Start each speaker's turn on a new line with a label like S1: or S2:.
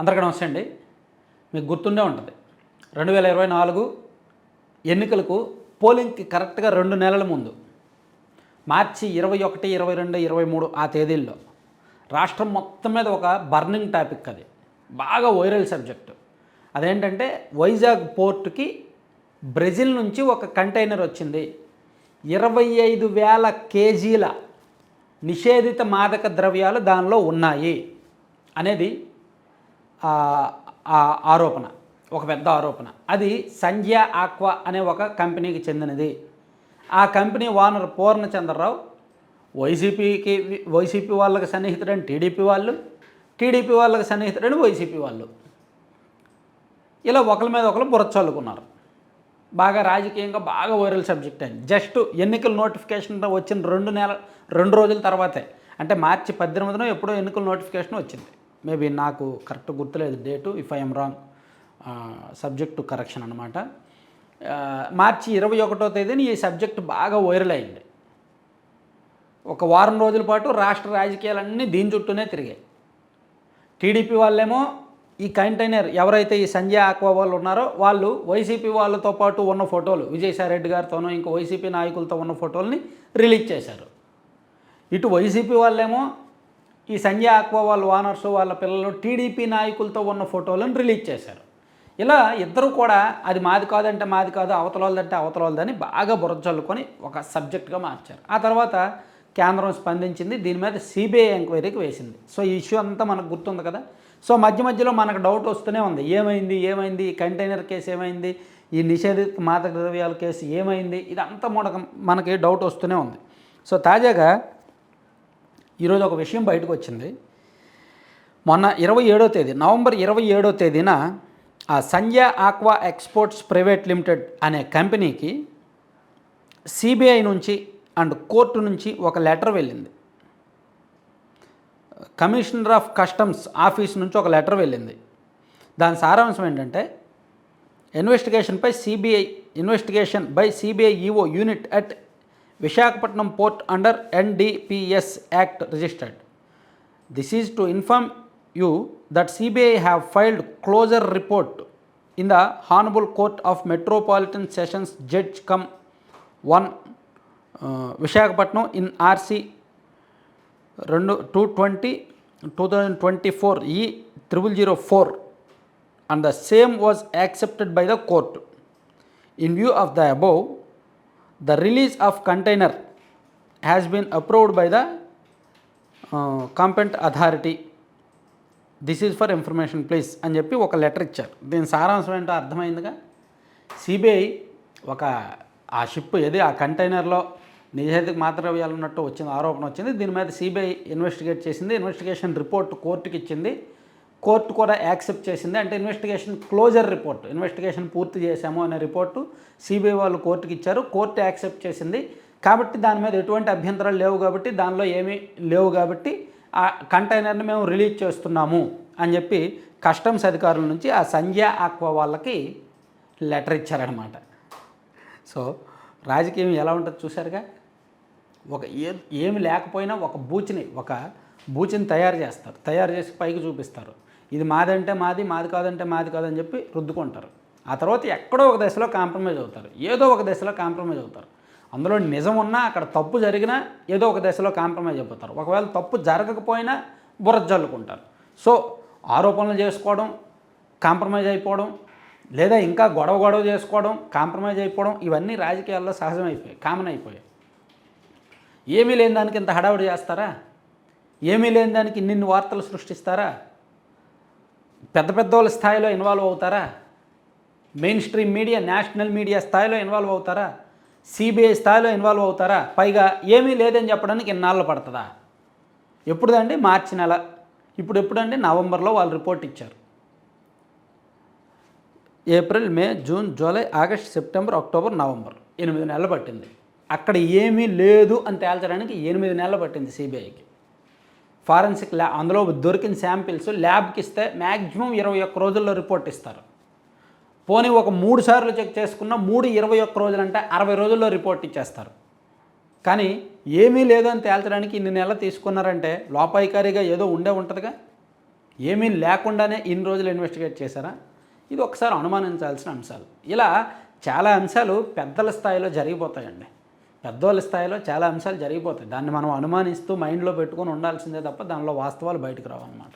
S1: అందరికీ నమస్తే అండి. మీకు గుర్తుండే ఉంటుంది. రెండు వేల ఇరవై నాలుగు ఎన్నికలకు పోలింగ్కి కరెక్ట్గా రెండు నెలల ముందు మార్చి ఇరవై ఒకటి ఇరవై రెండు ఇరవై మూడు ఆ తేదీల్లో రాష్ట్రం మొత్తం మీద ఒక బర్నింగ్ టాపిక్ అది. బాగా వైరల్ సబ్జెక్టు. అదేంటంటే వైజాగ్ పోర్టుకి బ్రెజిల్ నుంచి ఒక కంటైనర్ వచ్చింది. ఇరవై ఐదు వేల కేజీల నిషేధిత మాదక ద్రవ్యాలు దానిలో ఉన్నాయి. అనేది ఆరోపణ ఒక పెద్ద ఆరోపణ. అది సంధ్య ఆక్వా అనే ఒక కంపెనీకి చెందినది. ఆ కంపెనీ ఓనర్ పూర్ణచంద్రరావు వైసీపీకి వైసీపీ వాళ్ళకి సన్నిహితుడని టీడీపీ వాళ్ళు టీడీపీ వాళ్ళకి సన్నిహితుడని వైసీపీ వాళ్ళు. ఇలా ఒకరి మీద ఒకరు బురచల్లుకున్నారు బాగా రాజకీయంగా బాగా వైరల్ సబ్జెక్ట్ అయింది జస్ట్ ఎన్నికల నోటిఫికేషన్ వచ్చిన రెండు నెల రెండు రోజుల తర్వాతే. అంటే మార్చి పద్దెనిమిదిన ఎప్పుడో ఎన్నికల నోటిఫికేషన్ వచ్చింది. మేబీ నాకు కరెక్ట్ గుర్తులేదు date if I'm wrong subject correction అనమాట మార్చి ఇరవై ఒకటో తేదీన ఈ సబ్జెక్ట్ బాగా వైరల్ అయింది. ఒక వారం రోజుల పాటు రాష్ట్ర రాజకీయాలన్నీ దీని చుట్టూనే తిరిగాయి. టీడీపీ వాళ్ళేమో ఈ కంటైనర్ ఎవరైతే ఈ సంజయ్ ఆక్వా వాళ్ళు ఉన్నారో వాళ్ళు వైసీపీ వాళ్ళతో పాటు ఉన్న ఫోటోలు విజయసాయిరెడ్డి గారితోనో ఇంకా వైసీపీ నాయకులతో ఉన్న ఫోటోల్ని రిలీజ్ చేశారు. ఇటు వైసీపీ వాళ్ళేమో ఈ సంజయ్ ఆక్వా వాళ్ళ ఓనర్స్ వాళ్ళ పిల్లలు టీడీపీ నాయకులతో ఉన్న ఫోటోలను రిలీజ్ చేశారు. ఇలా ఇద్దరు కూడా అది మాది కాదంటే మాది కాదు అవతల అవతలవాళ్ళదని బాగా బుర్ర చల్లుకొని ఒక సబ్జెక్ట్గా మార్చారు. ఆ తర్వాత కేంద్రం స్పందించింది దీని మీద సిబిఐ ఎంక్వైరీకి వేసింది. సో ఈ ఇష్యూ అంతా మనకు గుర్తుంది కదా. సో మధ్య మధ్యలో మనకు డౌట్ వస్తూనే ఉంది. ఏమైంది ఏమైంది ఈ కంటైనర్ కేసు ఏమైంది ఈ నిషేధిత మాదక ద్రవ్యాల కేసు ఏమైంది ఇదంతా మనకు మనకి డౌట్ వస్తూనే ఉంది. సో తాజాగా ఈరోజు ఒక విషయం బయటకు వచ్చింది మొన్న ఇరవై ఏడో తేదీ నవంబర్ ఇరవై ఏడో తేదీన ఆ Sanjay aqua exports private limited అనే కంపెనీకి సిబిఐ నుంచి అండ్ కోర్టు నుంచి ఒక లెటర్ వెళ్ళింది. కమిషనర్ ఆఫ్ కస్టమ్స్ ఆఫీస్ నుంచి ఒక లెటర్ వెళ్ళింది. దాని సారాంశం ఏంటంటే ఇన్వెస్టిగేషన్పై CBI investigation by CBI EO unit at Vishakhapatnam port under NDPS Act registered. This is to inform you that CBI have filed closure report in the Honorable Court of Metropolitan Sessions Judge Come 1 uh, Vishakhapatnam in RC 220 2024 E 0004 and the same was accepted by the court. In view of the above, the release of container has been approved by the competent authority. This is for information please అని చెప్పి ఒక letter ఇచ్చారు. దీని సారాంశం ఏంటో అర్థమైందిగా? CBI ఒక ఆ షిప్ ఏది ఆ కంటైనర్లో నిజాయితీకి మాత్రవ్యాలు ఉన్నట్టు వచ్చింది ఆరోపణ వచ్చింది. దీని మీద సిబిఐ ఇన్వెస్టిగేట్ చేసింది. ఇన్వెస్టిగేషన్ రిపోర్ట్ కోర్టుకి ఇచ్చింది కోర్టు కూడా యాక్సెప్ట్ చేసింది. అంటే ఇన్వెస్టిగేషన్ క్లోజర్ రిపోర్ట్ ఇన్వెస్టిగేషన్ పూర్తి చేశాము అనే రిపోర్టు సిబిఐ వాళ్ళు కోర్టుకి ఇచ్చారు. కోర్టు యాక్సెప్ట్ చేసింది. కాబట్టి దాని మీద ఎటువంటి అభ్యంతరాలు లేవు కాబట్టి దానిలో ఏమీ లేవు కాబట్టి ఆ కంటైనర్ని మేము రిలీజ్ చేస్తున్నాము అని చెప్పి కస్టమ్స్ అధికారుల నుంచి ఆ సంధ్య ఆక్వా వాళ్ళకి లెటర్ ఇచ్చారనమాట సో రాజకీయం ఎలా ఉంటుంది చూసారుగా ఒక ఏ ఏమి లేకపోయినా ఒక బూచిని ఒక బూచిని తయారు చేస్తారు. తయారు చేసి పైకి చూపిస్తారు. ఇది మాదంటే మాది మాది కాదంటే మాది కాదని చెప్పి రుద్దుకుంటారు. ఆ తర్వాత ఎక్కడో ఒక దశలో కాంప్రమైజ్ అవుతారు. ఏదో ఒక దశలో కాంప్రమైజ్ అవుతారు. అందులో నిజం ఉన్నా అక్కడ తప్పు జరిగినా ఏదో ఒక దశలో కాంప్రమైజ్ అయిపోతారు. ఒకవేళ తప్పు జరగకపోయినా బుర్ర జల్లుకుంటారు. సో ఆరోపణలు చేసుకోవడం కాంప్రమైజ్ అయిపోవడం లేదా ఇంకా గొడవ గొడవ చేసుకోవడం కాంప్రమైజ్ అయిపోవడం ఇవన్నీ రాజకీయాల్లో సహజమైపోయాయి కామన్ అయిపోయాయి. ఏమీ లేని దానికి ఇంత హడావుడి చేస్తారా? ఏమీ లేని దానికి ఇన్నిన్ని వార్తలు సృష్టిస్తారా? పెద్ద పెద్ద వాళ్ళ స్థాయిలో ఇన్వాల్వ్ అవుతారా? Main stream media national media స్థాయిలో ఇన్వాల్వ్ అవుతారా? సిబిఐ స్థాయిలో ఇన్వాల్వ్ అవుతారా? పైగా ఏమీ లేదని చెప్పడానికి ఇన్నాళ్ళు పడుతుందా? ఎప్పుడుదండి? మార్చి నెల. ఇప్పుడు ఎప్పుడండి? నవంబర్లో వాళ్ళు రిపోర్ట్ ఇచ్చారు. April May June July August September October November. ఎనిమిది నెలలు పట్టింది. అక్కడ ఏమీ లేదు అని తేల్చడానికి ఎనిమిది నెలలు పట్టింది సిబిఐకి ఫారెన్సిక్ ల్యాబ్ అందులో దొరికిన శాంపిల్స్ ల్యాబ్కి ఇస్తే మ్యాక్సిమం ఇరవై ఒక్క రోజుల్లో రిపోర్ట్ ఇస్తారు. పోనీ ఒక మూడు సార్లు చెక్ చేసుకున్న మూడు ఇరవై ఒక్క రోజులంటే అరవై రోజుల్లో రిపోర్ట్ ఇచ్చేస్తారు. కానీ ఏమీ లేదని తేల్చడానికి ఇన్ని నెలలు తీసుకున్నారంటే లోపాయికారిగా ఏదో ఉండే ఉంటుందిగా? ఏమీ లేకుండానే ఇన్ని రోజులు ఇన్వెస్టిగేట్ చేశారా? ఇది ఒకసారి అనుమానించాల్సిన అంశాలు. ఇలా చాలా అంశాలు పెద్దల స్థాయిలో జరిగిపోతాయండి. పెద్దవాళ్ళ స్థాయిలో చాలా అంశాలు జరిగిపోతాయి. దాన్ని మనం అనుమానిస్తూ మైండ్లో పెట్టుకొని ఉండాల్సిందే తప్ప దానిలో వాస్తవాలు బయటకు రావన్నమాట.